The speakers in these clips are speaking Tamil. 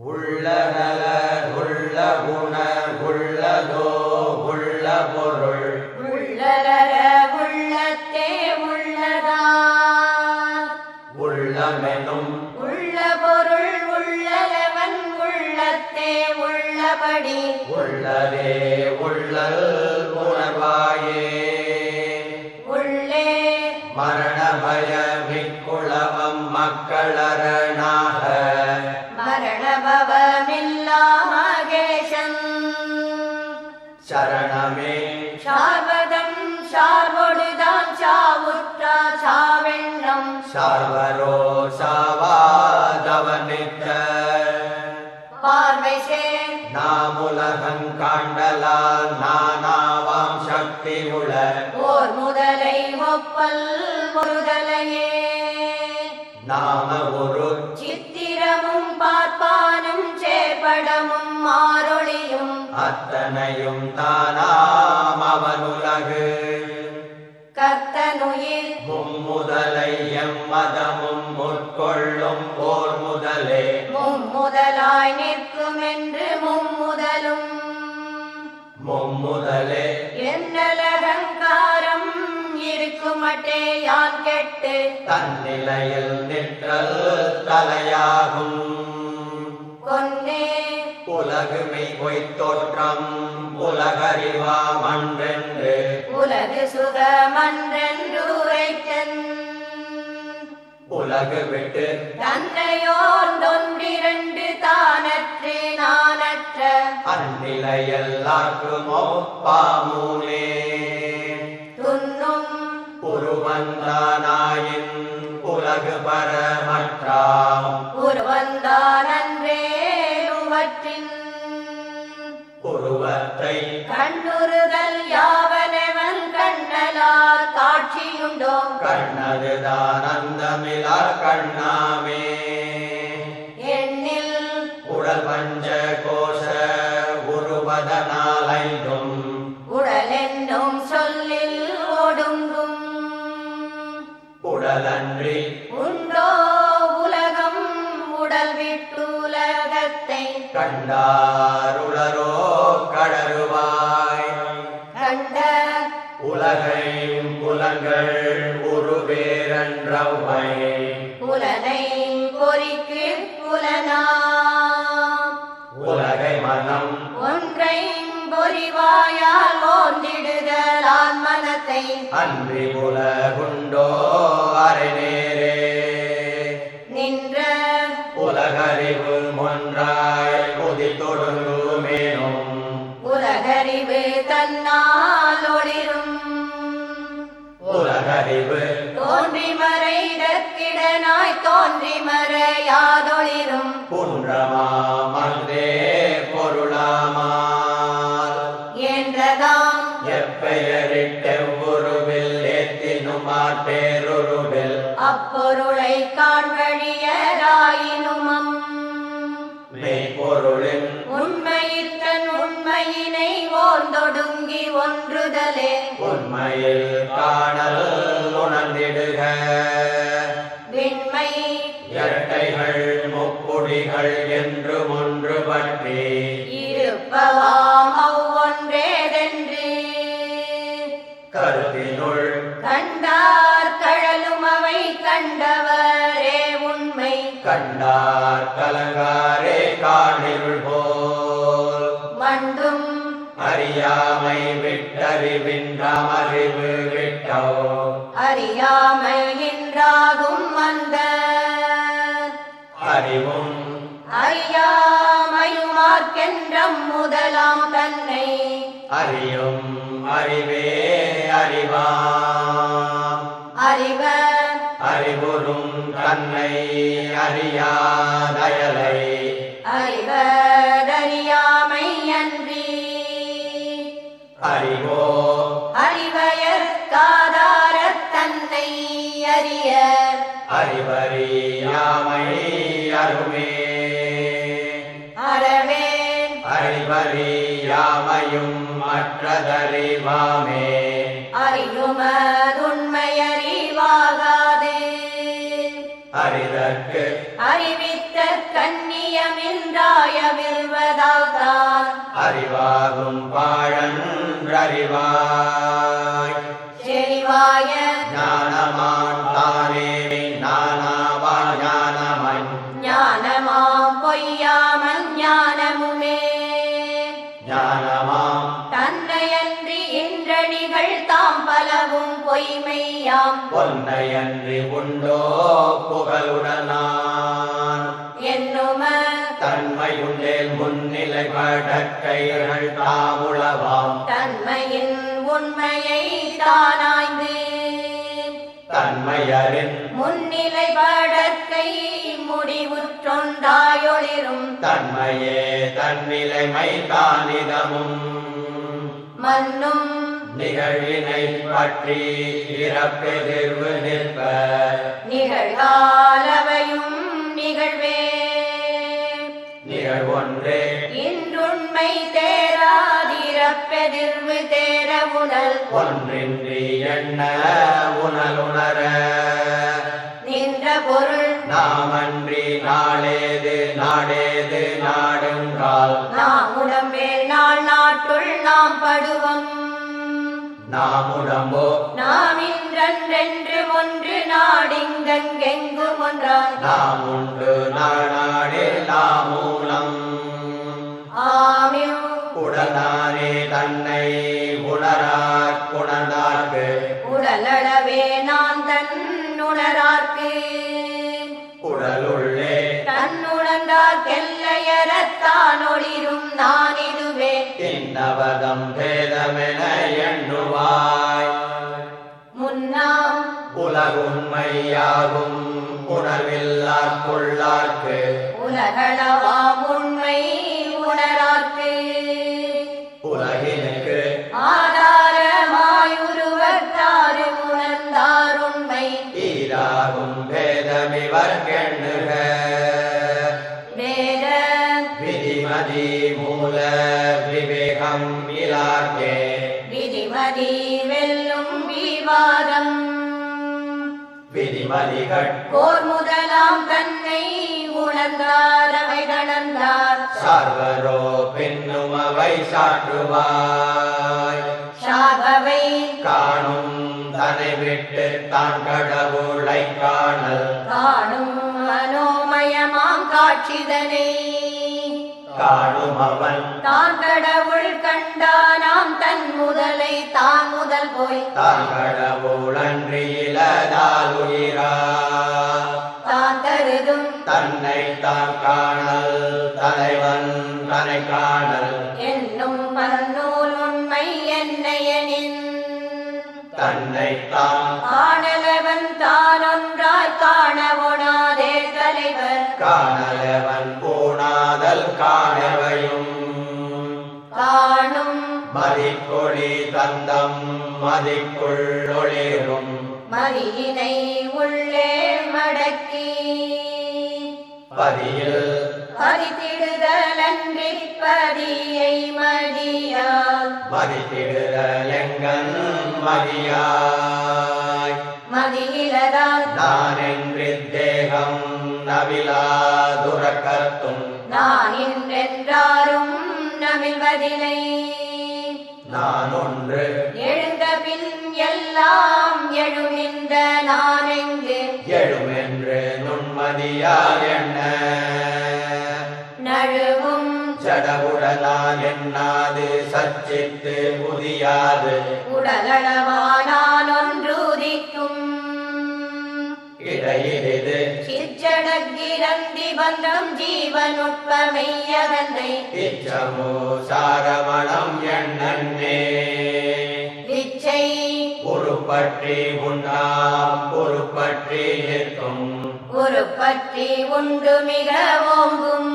உள்ளநல காண்டலால் நானாவாம் சக்தி உள ஓர் முதலை ஒப்பல் ஒருதலையே நாம ஒரு சித்திரமும் பார்ப்பானும் சேப்படமும் மாரொளியும் அத்தனையும் தானாம் மும்முதலே என்னலகங்காரம் இருக்குமட்டே யான் கெட்டு? தன்னிலையில் நிற்றல் தலையாகும். கொன்னே உலகுமை பொய்த்தோற்றம் உலகறிவாம் அன்றென்று உலகு சுகமன்றென்றுரைத்தன் உலகு விட்டு தன்னையோர்ந்தொன்றிரண்டு தானற்று நானற்ற அந்நிலையெல்லார்க்குமோ பாமூனே துன்னும் உருவந்தானாயின் உலகு பரமற்றாம். உருவந்தானன்றே உவற்றின் உருவத்தை கண்ணுறுதல் யாவனவன் கண்ணலார் காட்சியுண்டோ? கண்ணதுதான் அந்தமிலார் கண்ணாமே. எண்ணில் உடல் பஞ்ச கண்டாருளரோ கடருவாய் கண்ட உலகை புலங்கள் உருவேரன்றவை புலனை பொறிக்கு புலனாம். உலகை மனம் ஒன்றை பொறிவாயால் ஓந்திடுதலான் மனத்தை. அன்றி உலகுண்டோ அரைநேரே குன்றமாமன்றே பொருளாமால். என்றதாம். எப்பெயரிட்டெவ்வுருவில் ஏத்தினுமார் பேருருவில். அப்பொருளை காண்வழியராயினுமம். மெய்ப்பொருளின் உண்மையித்தன் உண்மையினை ஓர்ந்தொடுங்கி ஒன்றுதலே. உண்மையில் காணல் உணர்ந்திடுக. விண்மை இரட்டைகள் முக்குடிகள் என்று ஒன்று பற்றி இருப்பவாம் அவ்வொன்றேதென்று கருத்தினுள் கண்டார் கழலும் அவை கண்டவரே உண்மை. கண்டார் கலங்காரே காணிருள் போல். மண்டும் அறியாமை விட்டறிவின்றாம் அறிவு விட்டோ அறியாமையின்றாகும் அந்த அறிவும் அறியும் அறிவே அறிவாம் அறிவ. அறிவுறும் தன்னை அறியாதயலை அறிவதறியாமை அன்றி. அறிவோ. அறிவயற்காதாரத் தன்னை அறிய. அறிவறியாமை மற்றதறிவாமே அறியுமதுண்மையறிவாகாது அறிதற்கு அறிவித்த கண்ணியமின்றா அறிவாய வில்வதால் தான் அறிவாகும் பாழன்றறிவாய் செறிவாய ஞானமான் பொன்னையன்றி உண்டோ புகழுடனான். என்னும? தன்மையுண்டேல் முன்னிலை படக்கைகள் தாமுளவாம். தன்மையின் உண்மையை தானாய்ந்து. தன்மையறின் முன்னிலை படற்கை முடிவுற்றொன்றாயொளிரும் தன்மையே தன்னிலைமை தானிதமும். மன்னும் நிகழ்வினை பற்றி இறப்பெதிர்வு நிற்ப. நிகழ்காலவையும் நிகழ்வே. நிகழ்வொன்றே. இன்றுண்மை தேராதிரப்பெதிர்வு தேர உணல். ஒன்றின்றி எண்ண உணலுணர. நின்ற பொருள். நாமன்றி நாளேது நாடேது நாடுங்கால். நாம் உடம்பேல் நாள் நாட்டுள் நாம் படுவம். நாம் உடம்போ நாம் இன்றென்று ஒன்று நாடிங்கெங்கும் ஒன்றாய் நாம் உண்டு நாடாடெல்லாம் மூலம் ஆமியூ உடனானே தன்னை உணரார் குணர்ந்தார்க்கு உடலளவே நான் தன் உணரார்க்கு. உடலுள்ளே தன்னுணர்ந்தார்க்கெல்லையறத்தான் ஒளிரும் நான் இதுவே இன்னவதம் பேதமென எண்ணுவாய். முன்னாம் உலகுண்மையாகும் உணர்வில்லார்க்குள்ளார்க்கு உலகளவாம் உண்மை விதிமதிகள் போர் முதலாம் தன்னை உணர்ந்தார் அவை கடந்தார் சார்வரோ பின்னும் அவை சாற்றுவாய். சாபவை காணும் தனை விட்டு தான் கடவுளை காணல். காணும் மனோமயமாம் காட்சிதனை. காணும் அவன். தான் கடவுள் கண்டானாம் தன் முதலை தான் முதல் போய். தான் கடவுளன்றி இலதால் தான் காணல் தலைவன் தனை காணல் என்னும் பன்னூல் உண்மை என்னையனின் தன்னை தான் காணலவன் தான் ஒன்றாய் காணவொணாதே தலைவர். காணலவன் பூணாதல் காணவையும். காணும் மதிக்கொளி தந்தம் மதிக்குள் ஒளிரும். மதியினை உள்ளே மடக்கி. பதியில். பதித்திடுதலன்றி பதியை மடியால் மதித்திடுதல் எங்கன் மதியாய். மதியிலதால் நான் என்று தேகம் நவிலா துறக்கத்தும் நான் இன்றென்றாரும் நமிழ்வதில்லை நான் ஒன்று எழுந்த பின் எல்லாம் எழுமின்ற நான் எங்கு எழுமென்று நுண்மதியால் என்ன நழுவும் ஜடவுடனான் எண்ணாது சச்சித்து உதியாது. உடலளவானான் ஒன்றுதிக்கும் இடையிலிது. சிற்றடக்கிரந்தி பந்தம் ஜீவனுட்பமையகந்தை இச்சமோ சாரமணம் எண்ணன்னே விச்சை உருப்பற்றி உண்ணாம் நிற்கும் உருப்பற்றி உண்டு மிக ஓங்கும்.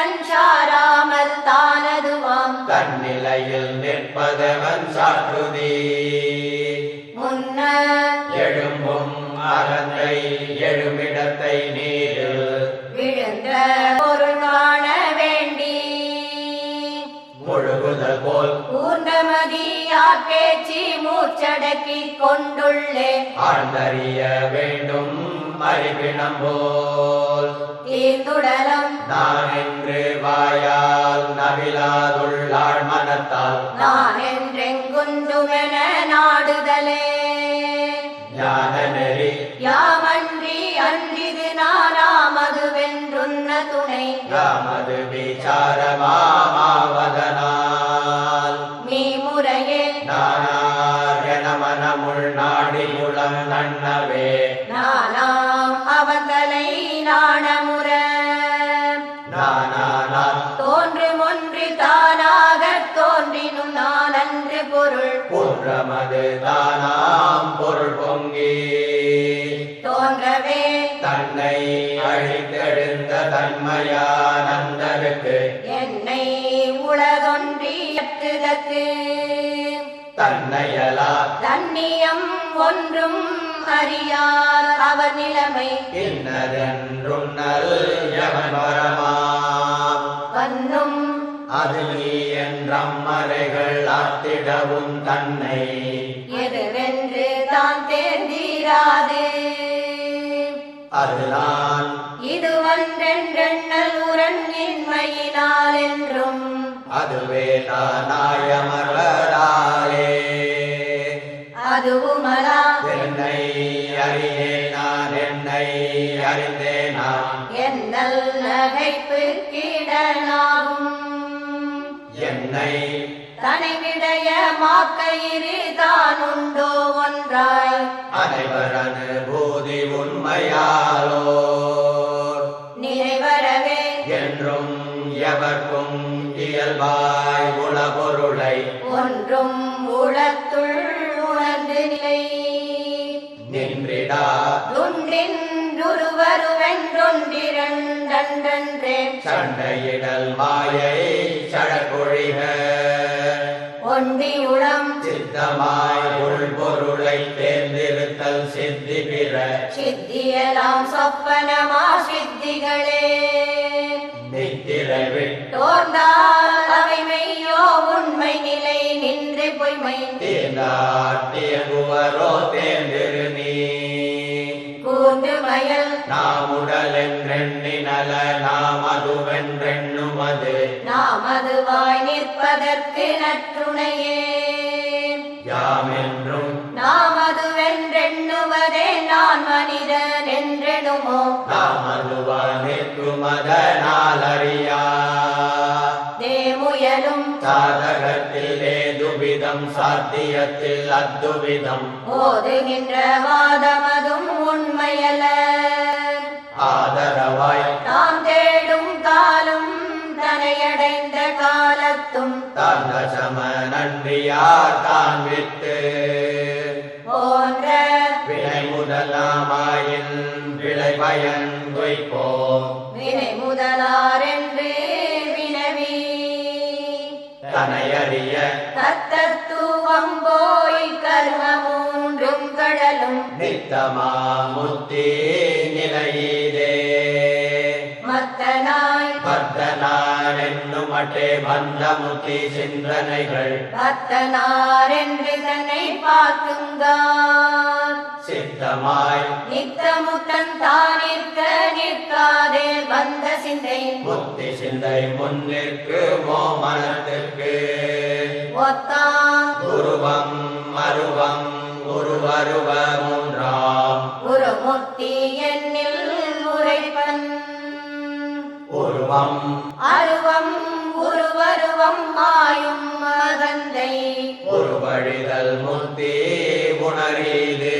சார்வதவன் சாராமல் தானதுவாம். தன்னிலையில் நிற்பதவன் சாற்றுதி. முன்ன எழும்பும் அகந்தை எழுமிடத்தை நீரில். விழுந்த பொருள் காண வேண்டி. முழுகுதல் போல் கூர்ந்தமதியார் பேச்சு மூச்சடக்கி கொண்டுள்ளே. ஆழ்ந்தறிய வேண்டும் அறிவினம் போல் தீர்ந்துடலம். நான் என்று வாயால் நவிலாதுள்ளாள் மனத்தால் நான் என்றெங்குந்துமென நாடுதலே. ஞான நெறி யாமன்றி அன்றிது நானாமது வென்றுன்ன துணை. யாமது விசாரமாவதனால் தன்னை அழித்தெழுந்த தன்மையானந்தருக்கு என்னை உளதொன்றியற்றுதற்கு தன்னையலா தன்னியம் ஒன்றும் அறியார் அவர் நிலைமை. இன்னதென்றுன்னல் யமன் வரமாம். கண்ணும் அது நீ என்றம்மறைகள் ஆத்திடவும் தன்னை. எதுவென்று தான் தேர்ந்தீராது. அதுதான் இது ஒன்றென்றெண்ணல் உரண்யின்மையினால் என்றும் அதுவே தானாயமர்களாலே அதுவுமலா. என்னை அறியே நான் என்னை அறிந்தே நான் என்னல் நகைப்பு கீடனாகும் என்னை தனைவிடைய மாக்கயிறு தான் உண்டோ ஒன்றாய். அனைவர் அனுபூதி உண்மையாலோர் சண்டையிடல் மாயை சழக்கொழிக ஒண்டி உளம் சித்தமாய் உள் பொருளை தேர்ந்திருத்தல் சித்தி பிற. சித்தியலாம் சொப்பனமா சித்திகளே. நித்திரை விட்டு தோர்ந்தால் அவை மெய்யோ உண்மை நிலை நின்று பொய்மை தீர்ந்தாட்டியகுவரோ தேர்ந்திரு நீ. மயல் நாம் உடல் என்றெண்ணினல நாம் அதுவென்றெண்ணுமது நாம் அதுவாய் நிற்பதற்கு நற்றுணையே. யாம் என்றும் நாம் அதுவென்றெண்ணுவதே நான் மனிதன் என்றெனுமோ நாம் அதுவா நிற்குமதனால் அறியா தேமுயலும் சாதகத்தில் ஏதுவிதம் சாத்தியத்தில் அத்துவிதம். ஓதுகின்ற வாதமதும் உண்மையல ஆதரவாய். நாம் தேடும் காலம் தனையடைந்த காலத்தும் தந்த சம நன்றியார் தான் விட்டு. போன்ற வினை முதலாமாயின் விளை பயன் கொய்ப்போம் என்னும் மட்டே பந்த முத்தி சிந்தனைகள். பத்தனார் என்று தன்னை பார்க்குங்கான் சித்தமாய் நித்தமுத்தன் தானிற்க நிற்காதே வந்த சிந்தை. முத்தி சிந்தை முன்னிற்கு மனத்திற்கு. ஒத்தாம். உருவம் அருவம் உருவருவ மூன்றாம். குருமுக்தி என்னில் உரைப்பன். உருவம் அருவம் உருவருவம் மாயும் மகந்தை. ஒரு வழிதல் முத்தி உணரீது.